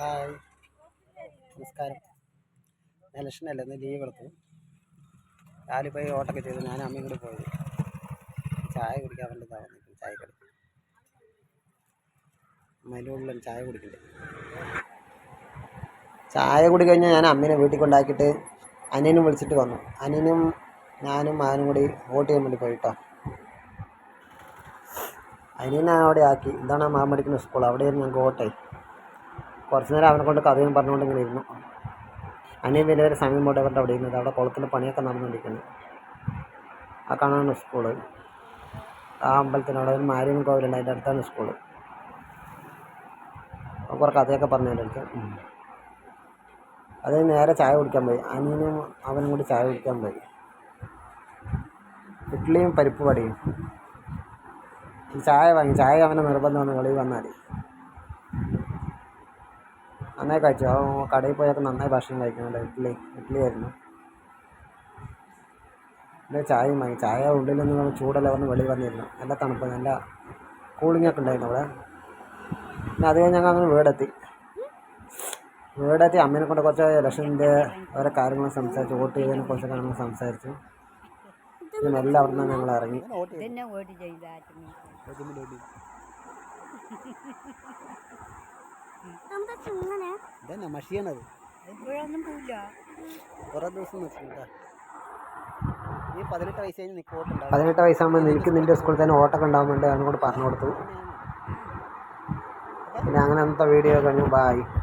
Hi നമസ്കാരം. ഞാൻ ലക്ഷ്മണല്ല ഇന്ന് ലീവ് എടുത്തു. രാവിലെ പോയി ഓട്ടൊക്കെ ചെയ്തു ഞാൻ അമ്മയും കൂടി പോയി. ചായ കുടിക്കാൻ വേണ്ടി നിൽക്കും ചായ കടി അമ്മേന്റെ ചായ കുടിക്കണ്ടേ? ചായ കുടി കഴിഞ്ഞാൽ ഞാൻ അമ്മേനെ വീട്ടിൽ കൊണ്ടാക്കിയിട്ട് അനിയനും വിളിച്ചിട്ട് വന്നു. അനിയനും ഞാനും മാനും കൂടി വോട്ട് ചെയ്യാൻ വേണ്ടി പോയിട്ടോ. അനിയനെ അവിടെ ആക്കി. ഇതാണ് മാമടിക്കുന്ന സ്കൂൾ. അവിടെയായിരുന്നു ഞങ്ങൾക്ക് വോട്ടേ. കുറച്ച് നേരം അവനെ കൊണ്ട് കഥയും പറഞ്ഞുകൊണ്ട് ഇങ്ങനെ ഇരുന്നു. അനിയൻ വലിയ ഒരു സമയം കൊണ്ട് അവരുടെ അവിടെ ഇരുന്നത്. അവിടെ കുളത്തിന്റെ പണിയൊക്കെ നടന്നുകൊണ്ടിരിക്കുന്നു. ആ കാണാണ് സ്കൂൾ ആ അമ്പലത്തിനവിടെ ഒരു മാരിയൻ കോവിലുണ്ട് അതിന്റെ അടുത്താണ് അപ്പോൾ കുറേ കഥയൊക്കെ പറഞ്ഞു എന്റെ അടുത്ത്. അത് നേരെ ചായ കുടിക്കാൻ പോയി. അനിയനും അവനും കൂടി ചായ കുടിക്കാൻ പോയി. ഇഡ്ഡലിയും പരിപ്പ് വടയും ചായ വാങ്ങി. ചായ അവനെ നിർബന്ധമാണ് വെളിയിൽ വന്നാൽ നന്നായി കഴിച്ചു. കടയിൽ പോയൊക്കെ നന്നായി ഭക്ഷണം കഴിക്കുന്നുണ്ട് ഇഡ്ഡലി ഇഡ്ഡലി ആയിരുന്നു. പിന്നെ ചായയും വാങ്ങി. ചായ ഉള്ളിൽ നിന്ന് ചൂടല്ല പറഞ്ഞ് വെളിയിൽ വന്നിരുന്നു. നല്ല തണുപ്പ് നല്ല കൂളിംഗ് ഒക്കെ ഉണ്ടായിരുന്നു അവിടെ. പിന്നെ അത് കഴിഞ്ഞ് ഞങ്ങൾ അങ്ങനെ വീടെത്തി. വീടെത്തി അമ്മേനെ കൊണ്ട് കുറച്ച് ഇലക്ഷന്റെ ഓരോ കാര്യങ്ങൾ സംസാരിച്ചു. വോട്ട് ചെയ്തതിനെ കുറിച്ച് കാര്യങ്ങൾ സംസാരിച്ചു. പിന്നെ എല്ലാം അവിടെ നിന്ന് ഞങ്ങൾ ഇറങ്ങി. വോട്ട് ചെയ്തായിരുന്നു ഇതന്നെ മഷിയാണത്. ഇപ്പോഴൊന്നും പോയില്ല കുറേ ദിവസം നിൽക്കും നീ പതിനെട്ട് വയസ്സ് കഴിഞ്ഞ് പതിനെട്ട് വയസ്സാകുമ്പോൾ നിനക്ക് നിന്റെ സ്കൂളിൽ തന്നെ ഓട്ടൊക്കെ ഉണ്ടാകുന്നുണ്ട് അവനോട് പറഞ്ഞു കൊടുത്തു. പിന്നെ അങ്ങനെ അന്നത്തെ വീഡിയോ കഴിഞ്ഞു ബായ്